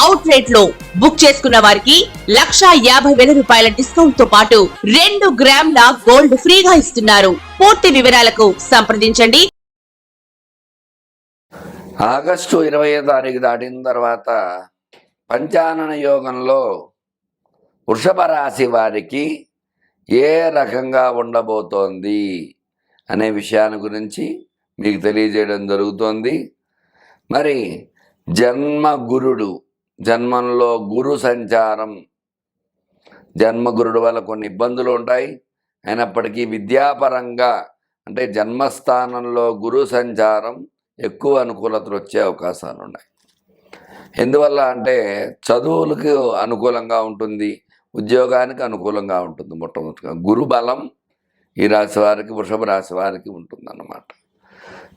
Out రేట్లో book చేసుకున్న వారికి లక్షా యాభై వేల రూపాయల డిస్కౌంట్తో పాటు రెండు గ్రాముల గోల్డ్ ఫ్రీగా ఇస్తున్నారు. పూర్తి వివరాలకు సంప్రదించండి. ఆగస్టు ఇరవై తారీఖు దాటిన తర్వాత పంచానన యోగంలో వృషభ రాశి వారికి ఏ రకంగా ఉండబోతోంది అనే విషయాన్ని గురించి మీకు తెలియజేయడం జరుగుతోంది. మరి జన్మ గురుడు జన్మంలో గురు సంచారం. జన్మ గురుడు వల్ల కొన్ని ఇబ్బందులు ఉంటాయి. అయినప్పటికీ విద్యాపరంగా అంటే జన్మస్థానంలో గురు సంచారం ఎక్కువ అనుకూలతలు వచ్చే అవకాశాలు ఉన్నాయి. ఎందువల్ల అంటే చదువులకు అనుకూలంగా ఉంటుంది. ఉద్యోగానికి అనుకూలంగా ఉంటుంది మొట్టమొదటిగా. గురు బలం ఈ రాశి వారికి వృషభ రాశి వారికి ఉంటుందన్నమాట.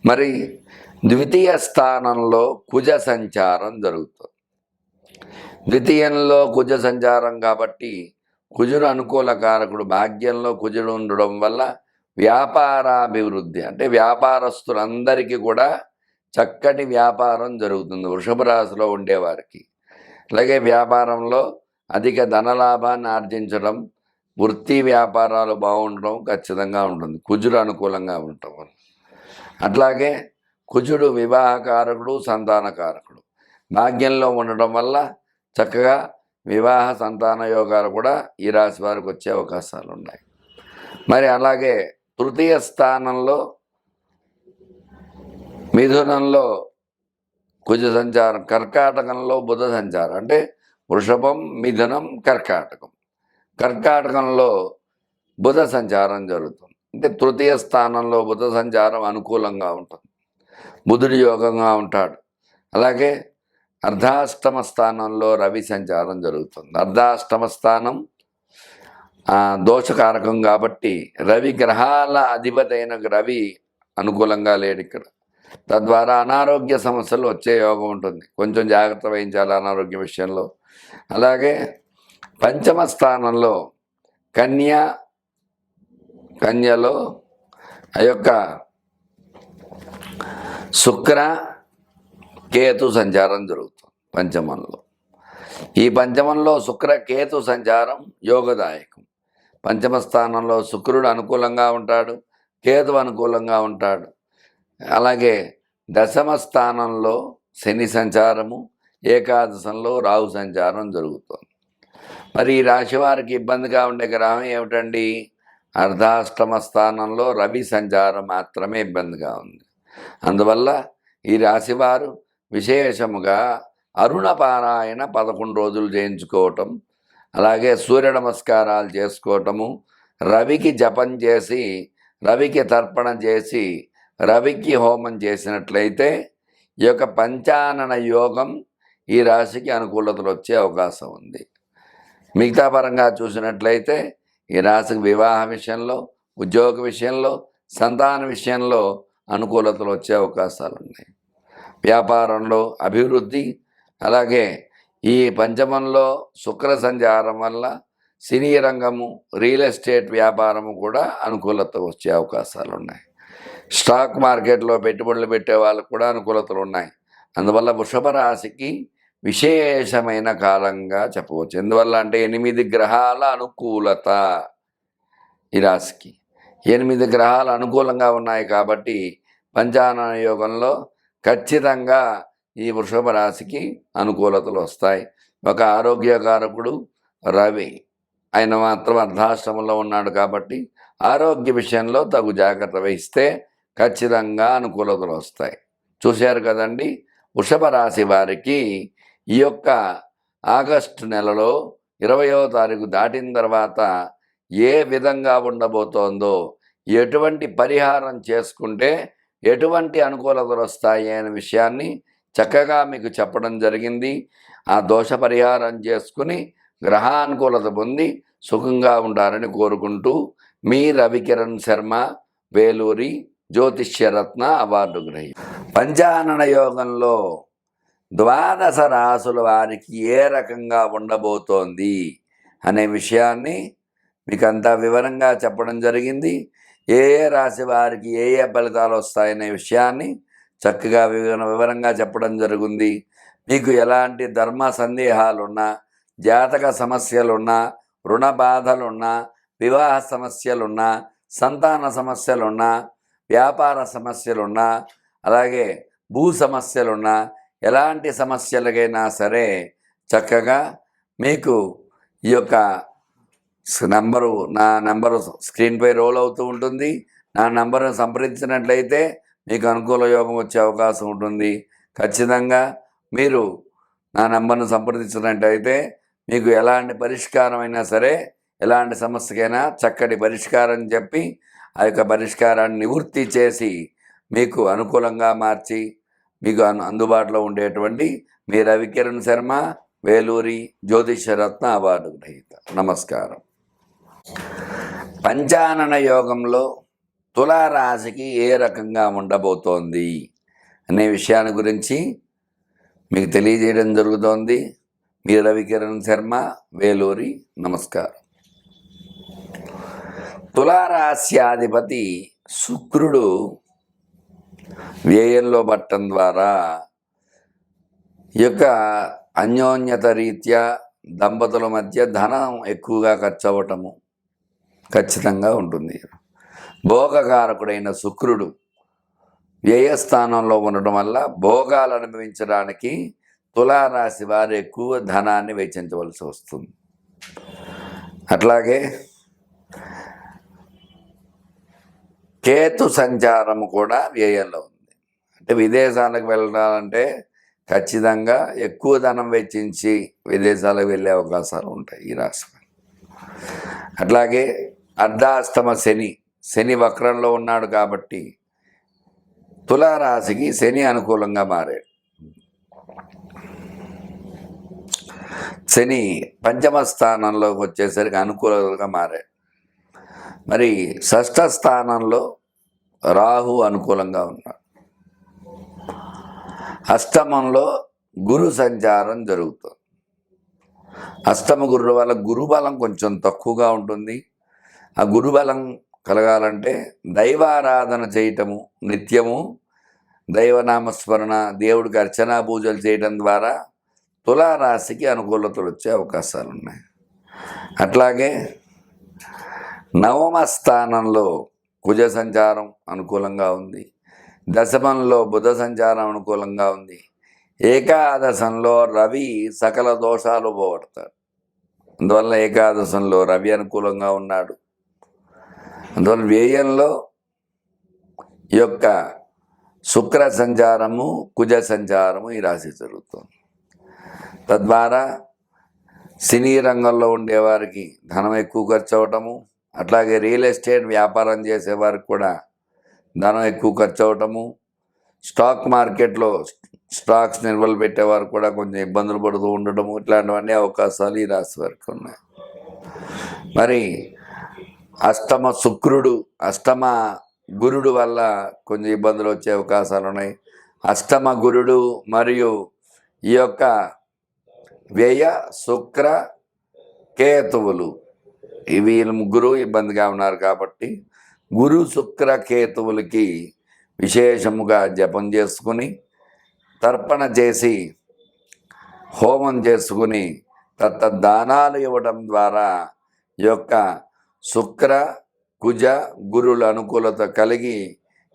మరి ద్వితీయ స్థానంలో కుజ సంచారం జరుగుతుంది. ద్వితీయంలో కుజ సంచారం కాబట్టి కుజుడు అనుకూల కారకుడు. భాగ్యంలో కుజుడు ఉండడం వల్ల వ్యాపారాభివృద్ధి అంటే వ్యాపారస్తులందరికీ కూడా చక్కటి వ్యాపారం జరుగుతుంది వృషభ రాశిలో ఉండేవారికి అలాగే వ్యాపారంలో అధిక ధనలాభాన్ని ఆర్జించడం వృత్తి వ్యాపారాలు బాగుండడం ఖచ్చితంగా ఉంటుంది. కుజుడు అనుకూలంగా ఉండటం వల్ల. అట్లాగే కుజుడు వివాహకారకుడు సంతానకారకుడు. భాగ్యంలో ఉండడం వల్ల చక్కగా వివాహ సంతాన యోగాలు కూడా ఈ రాశి వారికి వచ్చే అవకాశాలు ఉన్నాయి. మరి అలాగే తృతీయ స్థానంలో మిథునంలో కుజ సంచారం కర్కాటకంలో బుధ సంచారం అంటే వృషభం మిథునం కర్కాటకం. కర్కాటకంలో బుధ సంచారం జరుగుతుంది. అంటే తృతీయ స్థానంలో బుధ సంచారం అనుకూలంగా ఉంటుంది. బుధుడు యోగంగా ఉంటాడు. అలాగే అర్ధాష్టమ స్థానంలో రవి సంచారం జరుగుతుంది. అర్ధాష్టమ స్థానం దోషకారకం కాబట్టి రవి గ్రహాల అధిపతైన రవి అనుకూలంగా లేడు ఇక్కడ. తద్వారా అనారోగ్య సమస్యలు వచ్చే యోగం ఉంటుంది. కొంచెం జాగ్రత్త వహించాలి అనారోగ్య విషయంలో. అలాగే పంచమ స్థానంలో కన్య కన్యలో ఆ యొక్క శుక్ర కేతు సంచారం జరుగుతుంది పంచమంలో. ఈ పంచమంలో శుక్ర కేతు సంచారం యోగదాయకం. పంచమ స్థానంలో శుక్రుడు అనుకూలంగా ఉంటాడు కేతు అనుకూలంగా ఉంటాడు. అలాగే దశమ స్థానంలో శని సంచారము ఏకాదశంలో రాహు సంచారం జరుగుతుంది. మరి ఈ రాశి వారికి ఇబ్బందిగా ఉండే గ్రహం ఏమిటండి? అర్ధాష్టమ స్థానంలో రవి సంచారం మాత్రమే ఇబ్బందిగా ఉంది. అందువల్ల ఈ రాశివారు విశేషముగా అరుణ పారాయణ పదకొండు రోజులు చేయించుకోవటం అలాగే సూర్య నమస్కారాలు చేసుకోవటము రవికి జపం చేసి రవికి తర్పణ చేసి రవికి హోమం చేసినట్లయితే ఈ యొక్క పంచానన యోగం ఈ రాశికి అనుకూలతలు వచ్చే అవకాశం ఉంది. మిగతా పరంగా చూసినట్లయితే ఈ రాశికి వివాహ విషయంలో ఉద్యోగ విషయంలో సంతాన విషయంలో అనుకూలతలు వచ్చే అవకాశాలు ఉన్నాయి. వ్యాపారంలో అభివృద్ధి అలాగే ఈ పంచమంలో శుక్ర సంచారం వల్ల సినీ రంగము రియల్ ఎస్టేట్ వ్యాపారము కూడా అనుకూలత వచ్చే అవకాశాలు ఉన్నాయి. స్టాక్ మార్కెట్లో పెట్టుబడులు పెట్టే వాళ్ళకు కూడా అనుకూలతలు ఉన్నాయి. అందువల్ల వృషభ రాశికి విశేషమైన కాలంగా చెప్పవచ్చు. ఎందువల్ల అంటే ఎనిమిది గ్రహాల అనుకూలత ఈ రాశికి. ఎనిమిది గ్రహాలు అనుకూలంగా ఉన్నాయి కాబట్టి పంచానన యోగంలో ఖచ్చితంగా ఈ వృషభ రాశికి అనుకూలతలు వస్తాయి. ఒక ఆరోగ్యకారకుడు రవి. ఆయన మాత్రం అర్ధాశ్రమంలో ఉన్నాడు కాబట్టి ఆరోగ్య విషయంలో తగు జాగ్రత్త వహిస్తే ఖచ్చితంగా అనుకూలతలు వస్తాయి. చూశారు కదండి? వృషభ రాశి వారికి ఈ యొక్క ఆగస్టు నెలలో ఇరవయో తారీఖు దాటిన తర్వాత ఏ విధంగా ఉండబోతోందో ఎటువంటి పరిహారం చేసుకుంటే ఎటువంటి అనుకూలతలు వస్తాయి అనే విషయాన్ని చక్కగా మీకు చెప్పడం జరిగింది. ఆ దోష పరిహారం చేసుకుని గ్రహానుకూలత పొంది సుఖంగా ఉండాలని కోరుకుంటూ మీ రవికిరణ్ శర్మ వేలూరి జ్యోతిష్యరత్న అవార్డు గ్రహీ పంచానన యోగంలో ద్వాదశ రాసుల వారికి ఏ రకంగా ఉండబోతోంది అనే విషయాన్ని మీకు అంతా వివరంగా చెప్పడం జరిగింది. ఏ ఏ రాశి వారికి ఏ ఏ ఫలితాలు వస్తాయనే విషయాన్ని చక్కగా వివర వివరంగా చెప్పడం జరిగింది. మీకు ఎలాంటి ధర్మ సందేహాలున్నా జాతక సమస్యలున్నా రుణ బాధలున్నా వివాహ సమస్యలున్నా సంతాన సమస్యలున్నా వ్యాపార సమస్యలున్నా అలాగే భూ సమస్యలున్నా ఎలాంటి సమస్యలకైనా సరే చక్కగా మీకు ఈ యొక్క నంబరు నా నంబరు స్క్రీన్పై రోల్ అవుతూ ఉంటుంది. నా నెంబర్ను సంప్రదించినట్లయితే మీకు అనుకూల యోగం వచ్చే అవకాశం ఉంటుంది. ఖచ్చితంగా మీరు నా నంబర్ను సంప్రదించినట్లయితే మీకు ఎలాంటి పరిష్కారం అయినా సరే ఎలాంటి సమస్యకైనా చక్కటి పరిష్కారం చెప్పి ఆ యొక్క పరిష్కారాన్ని నివృత్తి చేసి మీకు అనుకూలంగా మార్చి మీకు అను అందుబాటులో ఉండేటువంటి మీ రవికిరణ్ శర్మ వేలూరి జ్యోతిష్యరత్న అవార్డు గ్రహీత. నమస్కారం. పంచానన యోగంలో తులారాశికి ఏ రకంగా ఉండబోతోంది అనే విషయాన్ని గురించి మీకు తెలియజేయడం జరుగుతోంది. మీ రవికిరణ్ శర్మ వేలూరి నమస్కారం. తులారాశ్యాధిపతి శుక్రుడు వ్యయంలో పట్టడం ద్వారా యొక్క అన్యోన్యత రీత్యా దంపతుల మధ్య ధనం ఎక్కువగా ఖర్చు అవ్వటము ఖచ్చితంగా ఉంటుంది. భోగకారకుడైన శుక్రుడు వ్యయస్థానంలో ఉండటం వల్ల భోగాలు అనుభవించడానికి తులారాశి వారు ఎక్కువ ధనాన్ని వెచ్చించవలసి వస్తుంది. అట్లాగే కేతు సంచారము కూడా వ్యయంలో ఉంది. అంటే విదేశాలకు వెళ్ళాలంటే ఖచ్చితంగా ఎక్కువ ధనం వెచ్చించి విదేశాలకు వెళ్ళే అవకాశాలు ఉంటాయి ఈ రాశి అట్లాగే అర్ధాస్తమ శని శని వక్రంలో ఉన్నాడు కాబట్టి తులారాశికి శని అనుకూలంగా మారాడు. శని పంచమ స్థానంలోకి వచ్చేసరికి అనుకూలంగా మారాడు. మరి షష్ఠ స్థానంలో రాహు అనుకూలంగా ఉన్నాడు. అష్టమంలో గురు సంచారం జరుగుతుంది. అష్టమ గురువు వల్ల గురుబలం కొంచెం తక్కువగా ఉంటుంది. ఆ గురుబలం కలగాలంటే దైవారాధన చేయటము నిత్యము దైవనామస్మరణ దేవుడికి అర్చనా పూజలు చేయడం ద్వారా తులారాశికి అనుకూలతలు వచ్చే అవకాశాలు ఉన్నాయి అట్లాగే నవమ స్థానంలో కుజ సంచారం అనుకూలంగా ఉంది. దశమంలో బుధ సంచారం అనుకూలంగా ఉంది. ఏకాదశంలో రవి సకల దోషాలు పోగొడతాడు. అందువల్ల ఏకాదశంలో రవి అనుకూలంగా ఉన్నాడు. అందువల్ల వ్యయంలో ఈ యొక్క శుక్ర సంచారము కుజ సంచారము ఈ రాశి జరుగుతుంది. తద్వారా సినీ రంగంలో ఉండేవారికి ధనం ఎక్కువ ఖర్చు అవటము అట్లాగే రియల్ ఎస్టేట్ వ్యాపారం చేసేవారికి కూడా ధనం ఎక్కువ ఖర్చు అవటము స్టాక్ మార్కెట్లో స్టాక్స్ నిల్వలు పెట్టేవారు కూడా కొంచెం ఇబ్బందులు పడుతూ ఉండటము ఇట్లాంటివన్నీ అవకాశాలు ఈ రాశి వారికి ఉన్నాయి. మరి అష్టమ శుక్రుడు అష్టమ గురుడు వల్ల కొంచెం ఇబ్బందులు వచ్చే అవకాశాలు ఉన్నాయి. అష్టమ గురుడు మరియు ఈ యొక్క వ్యయ శుక్ర కేతువులు. ఇవి వీళ్ళు ముగ్గురు ఇబ్బందిగా ఉన్నారు కాబట్టి గురు శుక్ర కేతువులకి విశేషముగా జపం చేసుకుని తర్పణ చేసి హోమం చేసుకుని తత్త దానాలు ఇవ్వడం ద్వారా ఈ యొక్క శుక్ర కుజ గురుల అనుకూలత కలిగి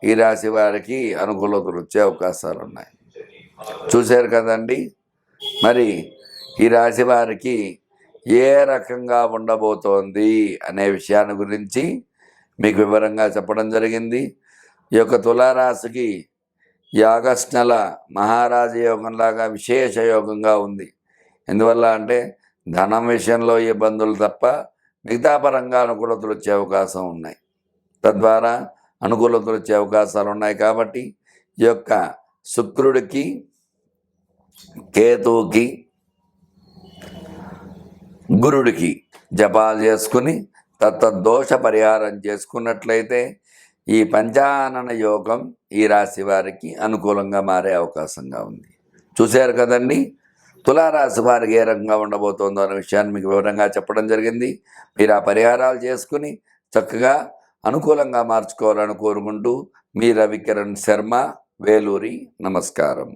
ఈ రాశి వారికి అనుకూలతలు వచ్చే అవకాశాలు ఉన్నాయి చూశారు కదండి? మరి ఈ రాశి వారికి ఏ రకంగా ఉండబోతోంది అనే విషయాన్ని గురించి మీకు వివరంగా చెప్పడం జరిగింది. ఈ యొక్క తులారాశికి యాగస్ట్ నెల మహారాజ యోగంలాగా విశేష యోగంగా ఉంది. ఎందువల్ల అంటే ధనం విషయంలో ఇబ్బందులు తప్ప మిగతా పరంగా అనుకూలతలు వచ్చే అవకాశం ఉన్నాయి. తద్వారా అనుకూలతలు వచ్చే అవకాశాలు ఉన్నాయి కాబట్టి ఈ యొక్క శుక్రుడికి కేతువుకి గురుడికి జపాలు చేసుకుని తత్తదోష పరిహారం చేసుకున్నట్లయితే ఈ పంచానన యోగం ఈ రాశి వారికి అనుకూలంగా మారే అవకాశంగా ఉంది. చూశారు కదండి? తులారాశి వారికి ఏ రకంగా ఉండబోతోందో అనే విషయాన్ని మీకు వివరంగా చెప్పడం జరిగింది. మీరు ఆ పరిహారాలు చేసుకుని చక్కగా అనుకూలంగా మార్చుకోవాలని కోరుకుంటూ మీ రవికిరణ్ శర్మ వేలూరి నమస్కారం.